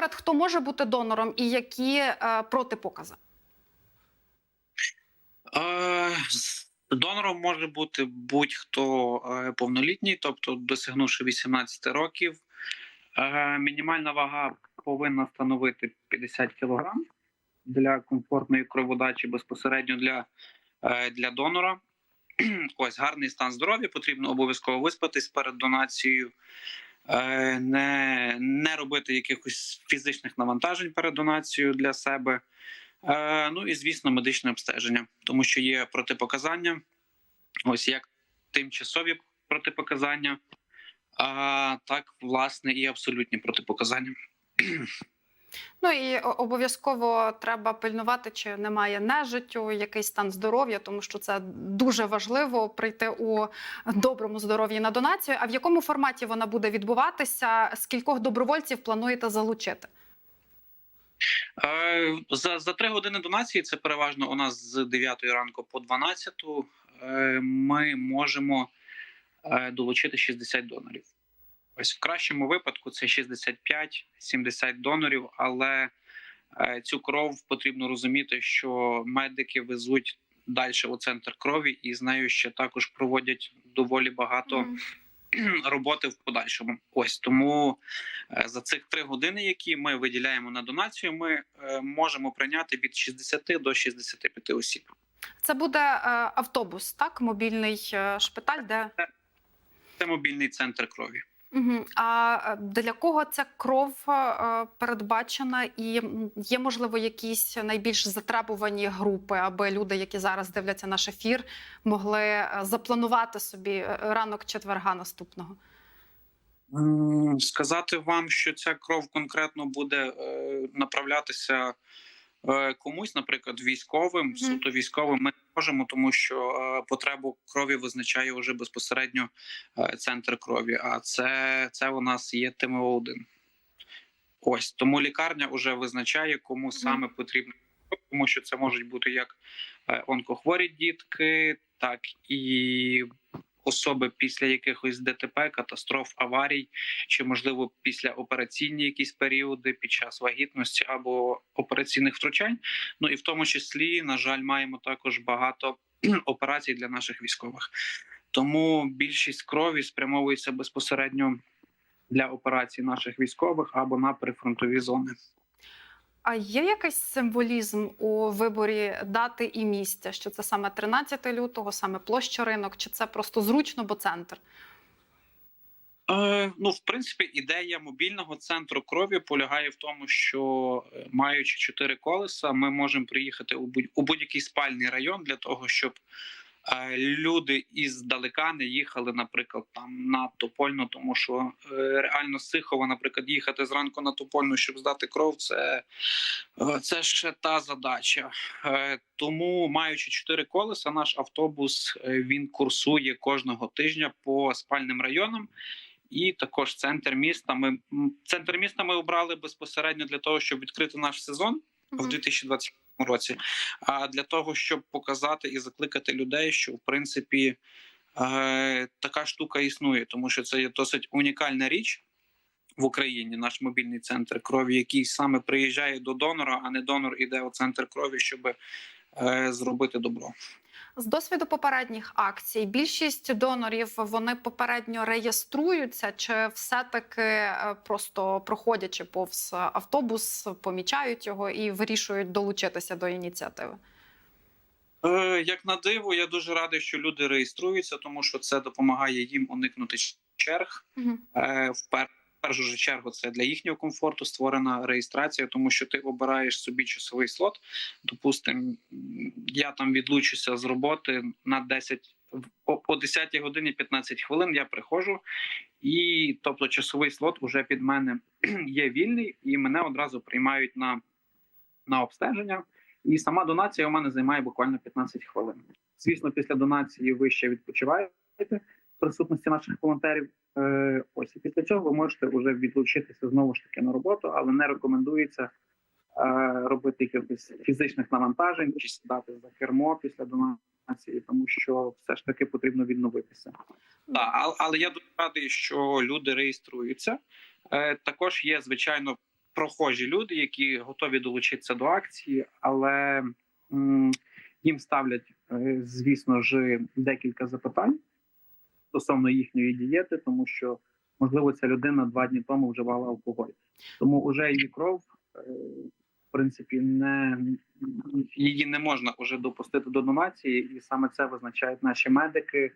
насамперед, хто може бути донором і які е, протипокази? Е, Донором може бути будь-хто е, повнолітній, тобто досягнувши 18 років. Мінімальна вага повинна становити 50 кг для комфортної кроводачі безпосередньо для, для донора. Ось гарний стан здоров'я, потрібно обов'язково виспатись перед донацією, не, не робити якихось фізичних навантажень перед донацією для себе. Е, ну і звісно, медичне обстеження, тому що є протипоказання, ось як тимчасові протипоказання, так, власне, і абсолютні протипоказання. Ну і обов'язково треба пильнувати, чи немає нежиттю, який стан здоров'я, тому що це дуже важливо прийти у доброму здоров'ї на донацію. А в якому форматі вона буде відбуватися? Скількох добровольців плануєте залучити? Е, За, за три години донації, це переважно у нас з 9 ранку по 12, е, ми можемо е, долучити 60 донорів. Ось в кращому випадку це 65-70 донорів, але е, цю кров потрібно розуміти, що медики везуть далі у центр крові, і з нею ще також проводять доволі багато Мгм. роботи в подальшому. Ось тому е, за цих три години, які ми виділяємо на донацію, ми е, можемо прийняти від 60 до 65 осіб. Це буде автобус, так? Мобільний шпиталь, де Це мобільний центр крові. Угу. А е, для кого ця кров е, передбачена, і є можливо якісь найбільш затребувані групи, аби люди, які зараз дивляться наш ефір, могли е, запланувати собі ранок четверга наступного. Сказати вам, що ця кров конкретно буде направлятися комусь, наприклад, військовим, суто військовим, ми можемо, тому що е, потребу крові визначає вже безпосередньо е, центр крові. А це, це у нас є ТМО 1 Ось тому лікарня вже визначає, кому саме потрібно, тому що це можуть бути як е, онкохворі дітки, так і особи після якихось ДТП, катастроф, аварій, чи можливо після операційні якісь періоди під час вагітності або операційних втручань. Ну і в тому числі, на жаль, маємо також багато операцій для наших військових. Тому більшість крові спрямовується безпосередньо для операцій наших військових або на прифронтові зони. А є якийсь символізм у виборі дати і місця? Що це саме 13 лютого, саме площа ринок, чи це просто зручно, бо центр? Е, ну, в принципі, ідея мобільного центру крові полягає в тому, що е, маючи чотири колеса, ми можемо приїхати у будь у будь-який спальний район для того, щоб люди іздалека не їхали, наприклад, там на Топольну, тому що е, реально з Сихова, наприклад, їхати зранку на Топольну, щоб здати кров, це, е, це ще та задача. Е, Тому, маючи чотири колеса, наш автобус він курсує кожного тижня по спальним районам. І також центр міста. Ми центр міста ми обрали безпосередньо для того, щоб відкрити наш сезон в 2020 році. А для того, щоб показати і закликати людей, що в принципі е, така штука існує, тому що це є досить унікальна річ в Україні. Наш мобільний центр крові, який саме приїжджає до донора, а не донор іде у центр крові, щоб е, зробити добро. З досвіду попередніх акцій більшість донорів вони попередньо реєструються, чи все-таки е, просто проходячи повз автобус, помічають його і вирішують долучитися до ініціативи? Е, Як на диво, я дуже радий, що люди реєструються, тому що це допомагає їм уникнути черг. Угу. Е, В пер- в першу ж чергу це для їхнього комфорту створена реєстрація, тому що ти обираєш собі часовий слот. Допустим, я там відлучуся з роботи на 10, в- о- о 10 годині 15 хвилин. Я приходжу, і тобто часовий слот уже під мене є вільний, і мене одразу приймають на, на обстеження. І сама донація у мене займає буквально 15 хвилин. Звісно, після донації ви ще відпочиваєте присутності наших волонтерів. Е, ось і після цього ви можете вже відлучитися знову ж таки на роботу, але не рекомендується е, робити якихось фізичних навантажень чи сідати за кермо після донації, тому що все ж таки потрібно відновитися. Так, але, я дуже радий, що люди реєструються. Е, також є звичайно прохожі люди, які готові долучитися до акції, але їм ставлять, звісно ж, декілька запитань стосовно їхньої дієти, тому що можливо ця людина два дні тому вживала алкоголь, тому вже її кров. е, В принципі, не її не можна вже допустити до донації, і саме це визначають наші медики,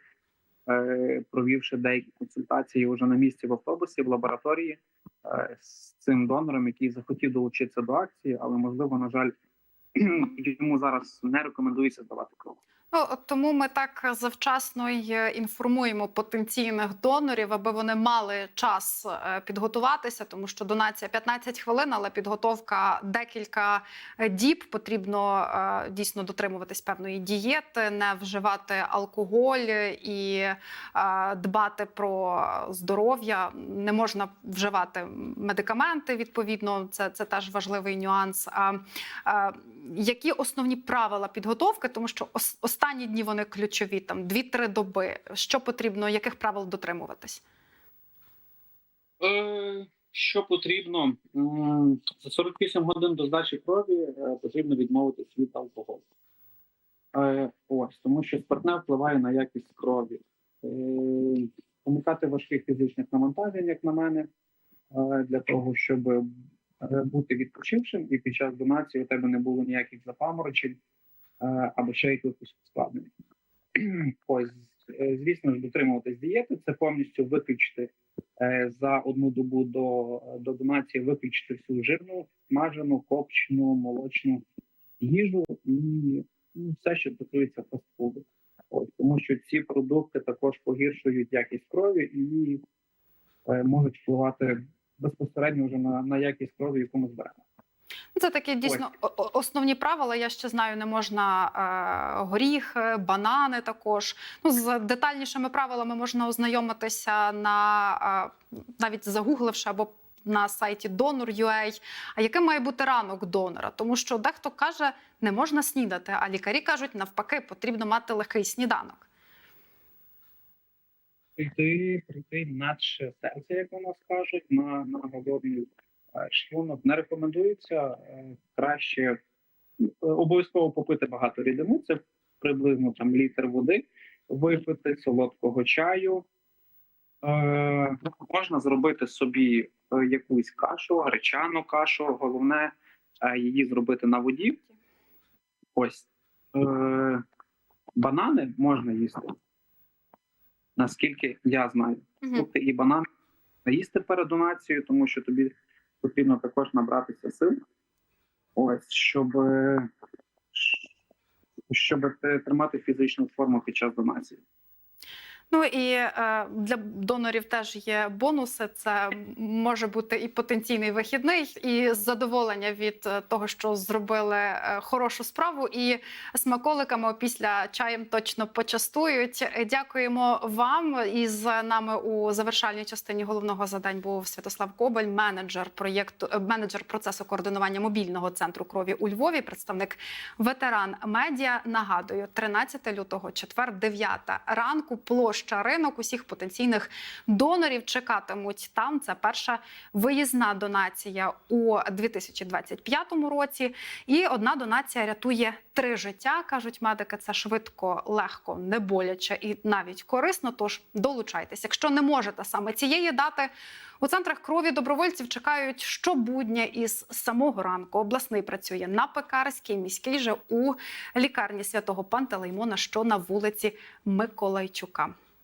е, провівши деякі консультації вже на місці в автобусі, в лабораторії е, з цим донором, який захотів долучитися до акції, але можливо, на жаль, йому зараз не рекомендується здавати кров. Ну тому ми так завчасно й е, інформуємо потенційних донорів, аби вони мали час е, підготуватися, тому що донація 15 хвилин, але підготовка декілька е, діб. Потрібно дійсно дотримуватись певної дієти, не вживати алкоголь і дбати про здоров'я. Не можна вживати медикаменти. Відповідно, це, це теж важливий нюанс. А, які основні правила підготовки, тому що ос- останні дні вони ключові, там 2-3 доби. Що потрібно, яких правил дотримуватись? Е, Що потрібно за 48 годин до здачі крові е, потрібно відмовитись від алкоголю. Е, Ось тому, що спиртне впливає на якість крові. Уникати важких фізичних навантажень, як на мене, для того, щоб бути відпочившим, і під час донації у тебе не було ніяких запаморочень або ще якихось ускладнень. Ось, е, звісно ж, дотримуватись дієти це повністю виключити е, за одну добу до, до донації виключити всю жирну, смажену, копчену, молочну їжу і ну, все, що стосується фастфуду. Ось, тому що ці продукти також погіршують якість крові і е, можуть впливати безпосередньо вже на, на якість крові, яку ми зберемо. Це такі дійсно основні правила. Я ще знаю, не можна е, горіхи, банани також. Ну з детальнішими правилами можна ознайомитися на е, навіть загугливши або на сайті Donor.ua. А яким має бути ранок донора? Тому що дехто каже, не можна снідати, а лікарі кажуть, навпаки, потрібно мати легкий сніданок. Прийти, прийти наче серце, як у нас кажуть, на, на голодний шлунок не рекомендується. Е, Краще е, обов'язково попити багато рідини. Це приблизно там літр води, випити солодкого чаю. Е, можна зробити собі якусь кашу, гречану кашу. Головне її зробити на воді. Ось е, банани можна їсти. Наскільки я знаю, фрукти і банани їсти перед донацією, тому що тобі потрібно також набратися сил. Ось, щоб, щоб тримати фізичну форму під час донації. Ну і е, для донорів теж є бонуси. Це може бути і потенційний вихідний, і задоволення від е, того, що зробили е, хорошу справу, і смаколиками після чаєм точно почастують. Дякуємо вам. І з нами у завершальній частині головного задань був Святослав Кобель, менеджер проєкту, менеджер процесу координування мобільного центру крові у Львові, представник ветеран медіа. Нагадую, 13 лютого, четвер, 9 ранку, площа ринок. Усіх потенційних донорів чекатимуть там. Це перша виїзна донація у 2025 році. І одна донація рятує три життя. кажуть медики. Це швидко, легко, не боляче і навіть корисно. Тож долучайтесь. Якщо не можете саме цієї дати. У центрах крові добровольців чекають щобудня із самого ранку. Обласний працює на пекарській, міський же у лікарні святого Пантелеймона, що на вулиці Миколайчука.